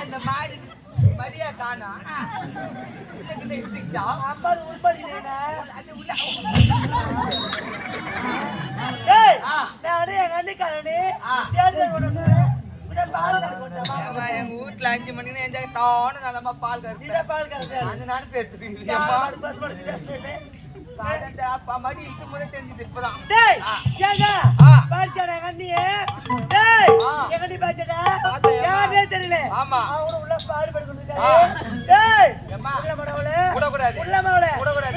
அந்த மாடு மரியா காணா ஐம்பது உள்படி அது உள்ள எங்க வீட்டுல அஞ்சு மணிக்கு எஞ்சாங்க டான்னு நல்லமா பால் கறந்து பால் கறந்து அந்த நாடு பேசுறீங்க மாடு இஷ்ட முறை செஞ்சது இப்பதான் டேய். ஏங்க எங்க அண்ணியே டேய் ஆ. எங்க அண்ணி பாய்ச்சாடா பார்த்தேன், ஏம்மா. யாருனே தெரியல ஆமா. அவன உள்ள படி. டேய் ஏம்மா. உள்ள மடவளே விடக்கூடாது. உள்ள மடவளே. விடக்கூடாது.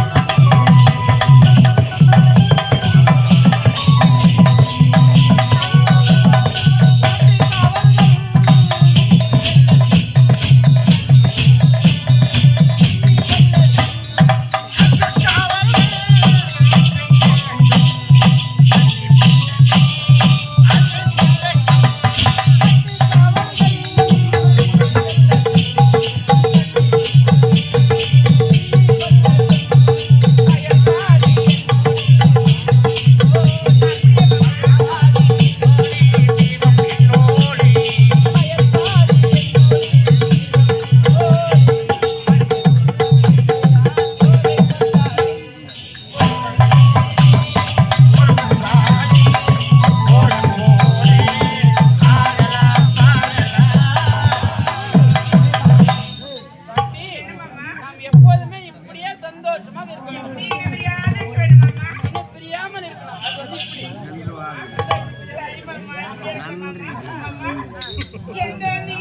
இப்படி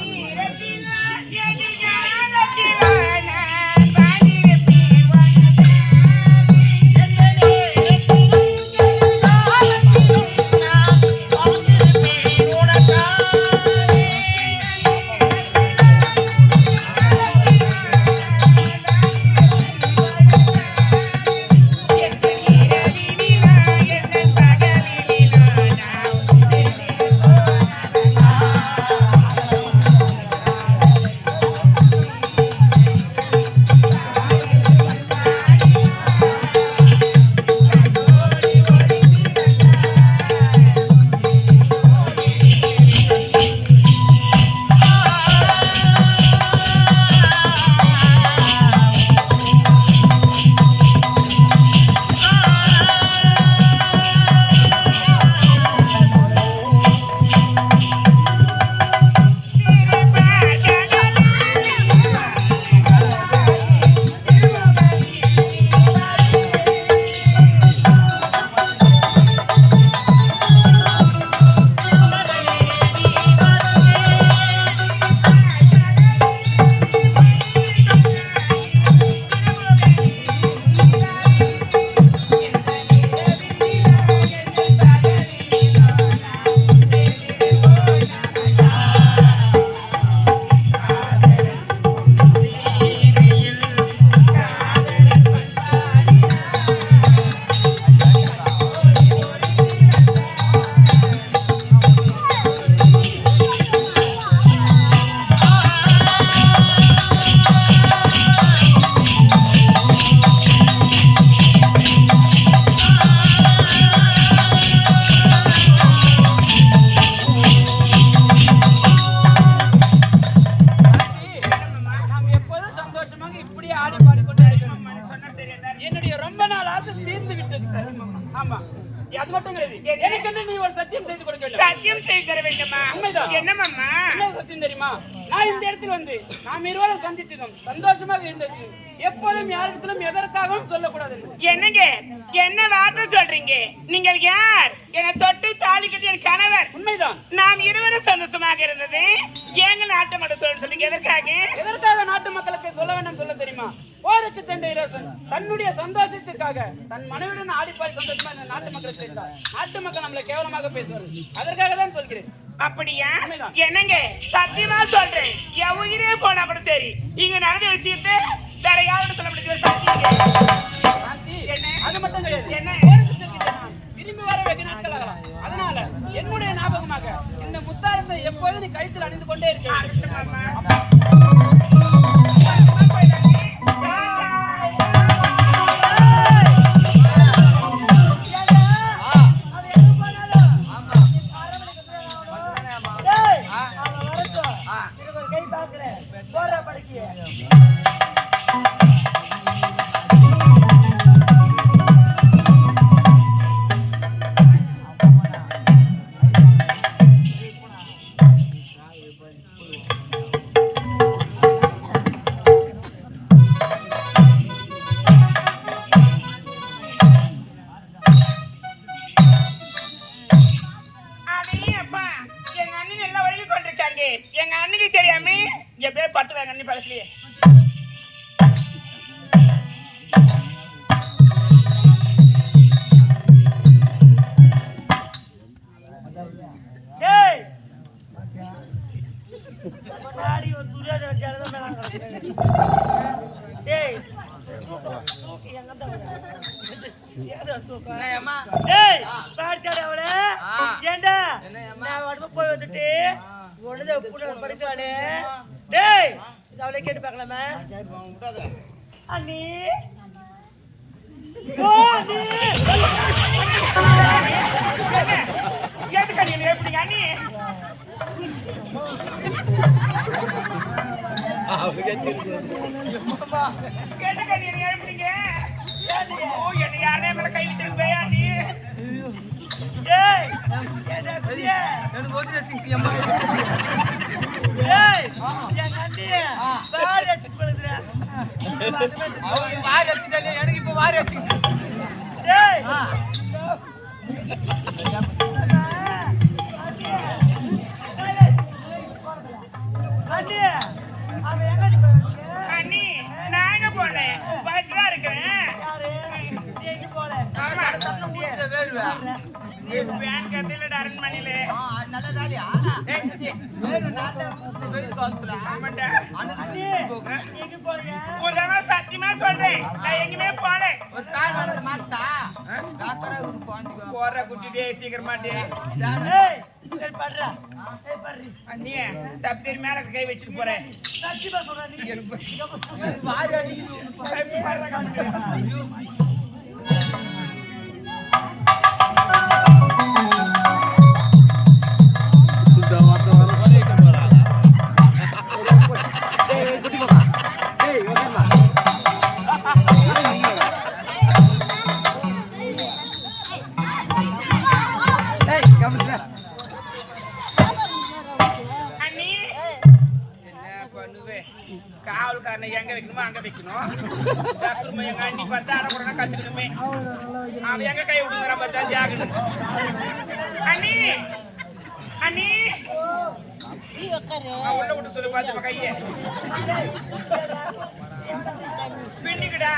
சந்தித்ததும் சந்தோஷமாக இருந்தது. எப்போதும் யாரிடத்திலும் எதற்காகவும் சொல்லக்கூடாது. என்னங்க? என்ன வார்த்தை சொல்றீங்க? நீங்கள் யார்? என தொட்டு தாலி என் கணவர். உண்மைதான். நாம் இருவரும் சந்தோஷமாக இருந்தது. எங்க நாட்டை சொல்ல சொல்லுங்க எதற்காக? எதற்காக நாட்டு மக்களுக்கு சொல்ல வேண்டும் சொல்ல தெரியுமா? போருக்கு சென்ற இளவரசன் தன்னுடைய சந்தோஷத்திற்காக தன் மனைவியுடன் ஆடிப்பாடி சந்தோஷமா இந்த நாட்டு மக்களுக்கு நாட்டு மக்கள் நம்மளை கேவலமாக பேசுவார்கள். அதற்காக தான் சொல்கிறேன். அப்படியா. என்னங்க? சத்தியமா சொல்றேன். என் உயிரே போனா கூட சரி. இங்க நடந்த விஷயத்தை வேற யாரோட சொல்ல முடியாது? என்ன? அது மட்டும் கிடையாது. என்ன? திரும்பி வர வெகு நாட்கள் ஆகலாம். அதனால என்னுடைய ஞாபகமாக இந்த முத்தாரத்தை எப்போதும் நீ கழுத்தில் அணிந்து கொண்டே இருக்க போற படுக்கிய. ஏன்டா? நான் உடம்பு போய் வந்துட்டு உடனே உப்பு படிச்சானே டேய் இது அவளை கேட்டு பார்க்கலாமா அண்ணி அண்ணி எதுக்கு அண்ணி எப்படிங்க அண்ணி எனக்கு இப்ப வாரி வச்சுக்கிச்சு ஏய் அண்ணி அவன் எங்க அண்ணி நான் எங்க போனேன் பக்கத்துல தான் இருக்கிறேன் யாரு நீ எங்க போல ஆமா பேன் கத்தில அரண்மனையில. நல்ல தாலியா வேறு நல்ல வேறு காலத்துல ஆமாண்டா. அண்ணி நீ எங்க போறீங்க ஒரு தடவை சத்தியமா சொல்றேன். நான் எங்கேயுமே போல ஒரு கால் வந்து மாட்டா. டாக்டரா ஒரு பாண்டிக்கோ போற சீக்கிரமா டே. சரி ஏய் மேல கை வச்சுட்டு போறேன் சத்தியமா சொல்றேன் நீ. வாரி அடிக்குது அண்ணி காவல்காரனை எங்க வைக்கணுமோ அங்க வைக்கணும். டாக்டர் எங்க அண்ணி பார்த்தா அரை கத்துக்கணுமே. அவன் எங்க கை விடுங்கிற பார்த்தா ஜாகணும் அண்ணி! அண்ணி! அவன் உள்ள விட்டு சொல்லி பார்த்து கைய. பின்னிக்கடா.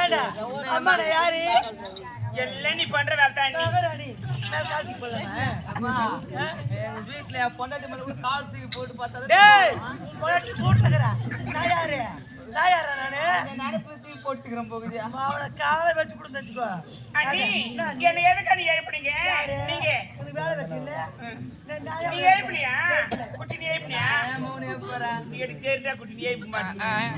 ஏடா அம்மா யாரு? எல்லாம் நீ பண்ற வேலை தான் வீட்டுல என் பொண்டாட்டி மேல கால் தூக்கி போட்டு பார்த்தா டேய் பொண்டாட்டி போட்டுக்கறா. நான் யாரு? நான் யாரா நானு? நினைப்பு தூக்கி போட்டுக்கிறேன் போகுதியா அவன காலை வெட்டி புடிச்சு வச்சுக்கோ. என்ன எதுக்கு நீ எழுப்புனீங்க நீங்க? வேலை வெச்சல நீ எழுப்புனியா குட்டி நீ எழுப்புனியா மூணு நீ எடுத்து தேர்டா குட்டி நீ எழுப்ப மாட்டேன்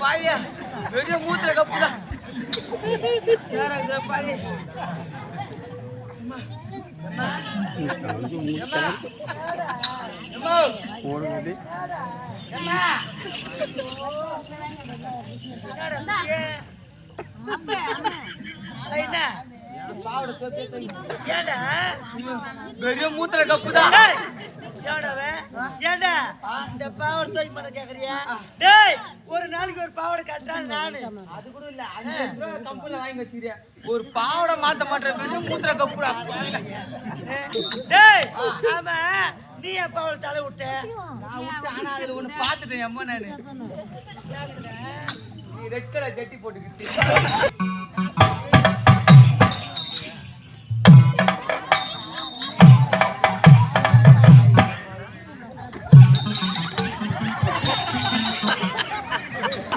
பாயா பெரிய மூத்திர கப்பு தான் பாரு போடுறது என்ன ஏண்டா? பெரிய மூத்திர கப்பு தான் அவன்? ஏன்டா இந்த பாவாடை தூக்கி பண்ண கேக்குறியா? டேய் ஒரு நாளைக்கு ஒரு பாவாடை கட்டால் நானு. அது கூட இல்ல அஞ்சு லட்ச ரூபா கம்பெனில வாங்கி வச்சிருக்கேன் ஒரு பாவடை மாத்த மாட்டேன் பெரிய மூத்திர கப்புடா. டேய் ஆமா நீ என் பாவாடை தலை விட்ட? நான் விட்டு ஆனா அதுல ஒண்ணு பாத்துட்டேன் அம்மா நானு. நீ ரெட் கலர் ஜட்டி போட்டுக்கிட்டு.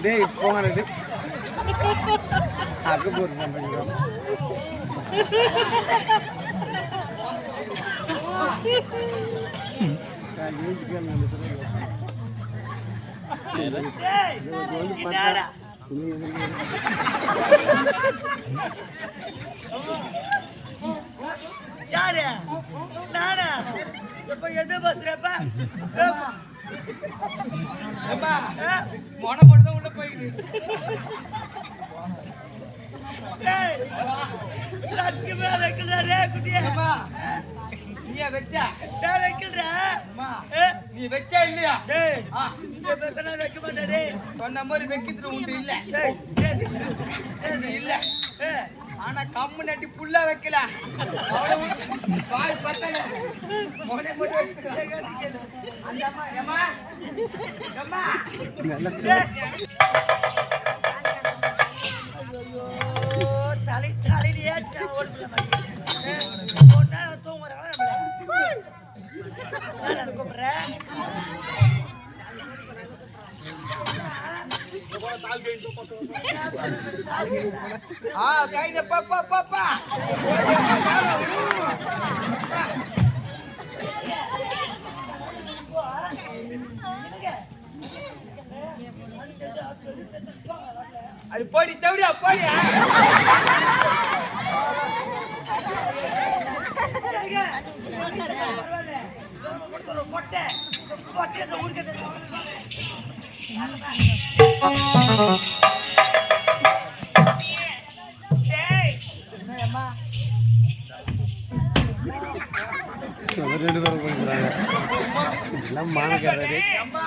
டேய் போங்க டேய் அக்க போட்டு பண்றீங்க டேய் என்னடா யாரு நானா இப்ப எது பஸ்றப்ப மொன மட்டும் போயிடுது டேய் சத்தியமா வைக்கல டே நீ வச்சா டேய் வைக்கலடா அம்மா நீ வச்சா இல்லையா டேய் ஆ, இந்த வைக்க. மாட்டேன் சொன்ன மாதிரி வைக்கிறது உண்டு இல்ல டேய் இல்ல ஆனா கம்மு நட்டி புல்லா வைக்கல பாய் பத்தல. மொனை வச்சுக்கிறேன். அந்த அம்மா தலை தலையிலேயே மாதிரி. ஒரு ஆ கைட பாப்பா பாப்பா அது போடி தவிடியா போடி. டேய், ரெண்டு பேரும் போயிருக்காங்க எல்லாம் மானக்காரரு அம்மா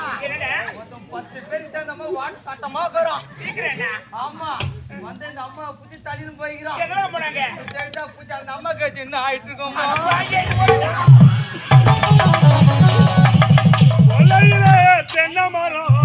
மொத்தம் பத்து பேர் சேர்ந்த அம்மா வாட்டு சட்டமா இருக்கிறோம் ஆமா வந்து இந்த அம்மா புத்தி தள்ளின்னு போய்க்கிறோம் புத்தி அந்த அம்மா கேட்டு என்ன ஆயிட்டு கொல்லையிலே தென்னை மரம்.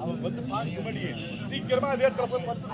அவன் வந்து பாருங்க முன்னாடி சீக்கிரமா அதே இடத்துல போய் படுத்து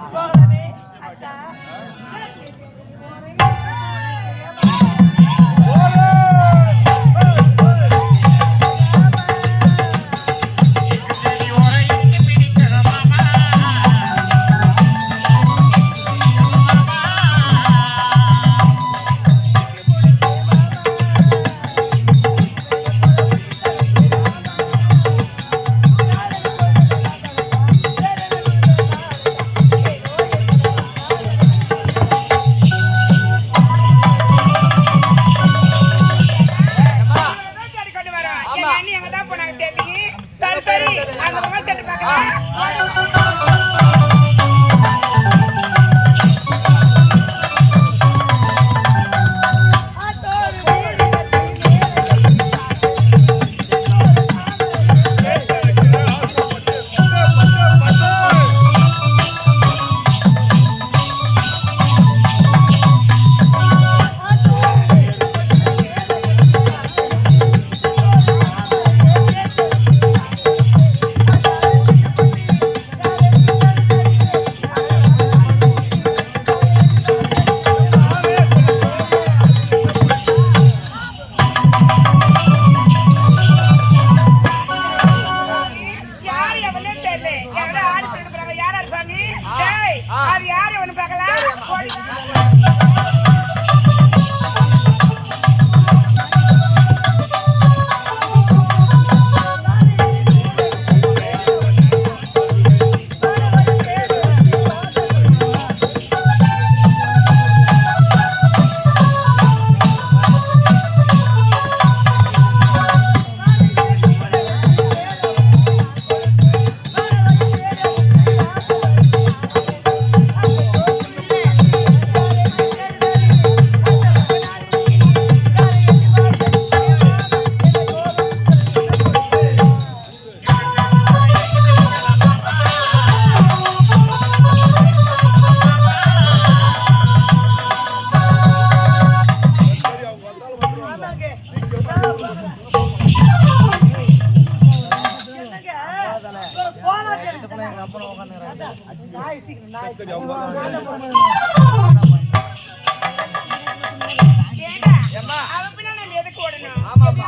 அவன் பின்னாடி நம்ம எதுக்கு ஓடணும் ஆமாம்மா.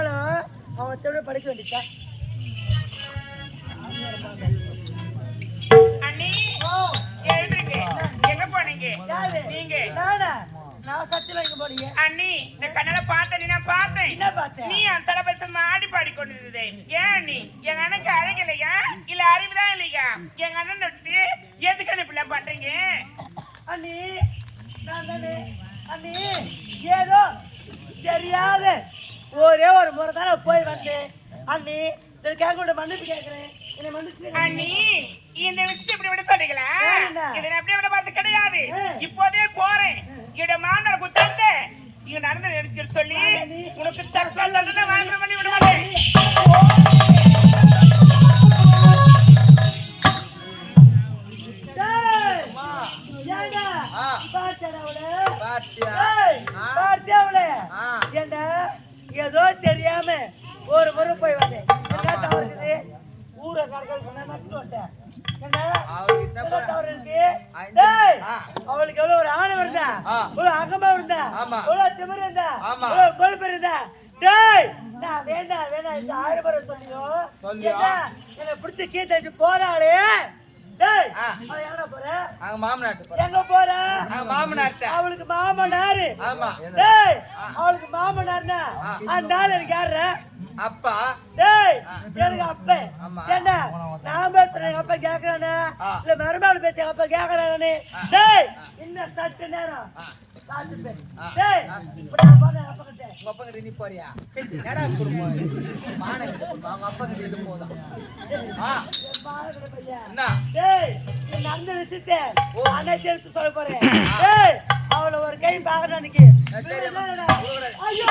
இருந்தாலும் அவன் திரும்ப படிக்க வேண்டியதா? அண்ணி அண்ணி இந்த கண்ணால பார்த்தேன் நான் பார்த்தேன். என்ன பார்த்தேன்? நீ அந்த தலைப்பசம் ஆடி பாடி கொண்டிருந்தது. ஏன் நீ எங்க அண்ணனுக்கு அழகு இல்லையா இல்ல அறிவுதான் இல்லையா? எங்க அண்ணன் விட்டு எதுக்கு அனுப்பல பண்றீங்க? அண்ணி நான் தானே. அண்ணி ஏதோ தெரியாத ஒரே ஒரு முறை தானே போய் வந்தேன் அண்ணி கேட்க கூட மன்னிப்பு கேட்கிறேன். என்னை மன்னிச்சு அண்ணி இந்த விஷயத்தை இப்படி விட சொல்றீங்களா? இதை நான் அப்படியே விட பார்த்து கிடையாது. இப்போதே போறேன். எங்கடா போற? மாமனாட்டு எங்க போற? மாமனார்ட்ட. அவளுக்கு மாமனாரு. ஆமா. டேய் அவளுக்கு மாமனார்னா அந்த ஆள் எனக்கு யாரு அப்பா. டேய் எனக்கு அப்ப. நான் பேசுறேன் அப்பா கேக்குறானே. இல்ல மருமகள் பேச்ச எங்க அப்பா கேக்குறானே டேய் இன்னும் சட்டு நேரம். பார்த்துட்டு டேய் இப்ப நான் போறேன் எங்க அப்பா கிட்ட உங்க அப்பா கிட்ட நீ போறியா சரி. என்னடா குடும்பம் மானை அவங்க அப்பா. கிட்ட இது போதும் ஆ என் பாலகட பையன் என்ன டேய் நீ நடந்த விஷயத்தை அனைத்து எடுத்து சொல்ல போறேன் டேய் அவளை ஒரு கை பார்க்கணும் அன்னைக்கு. ஐயோ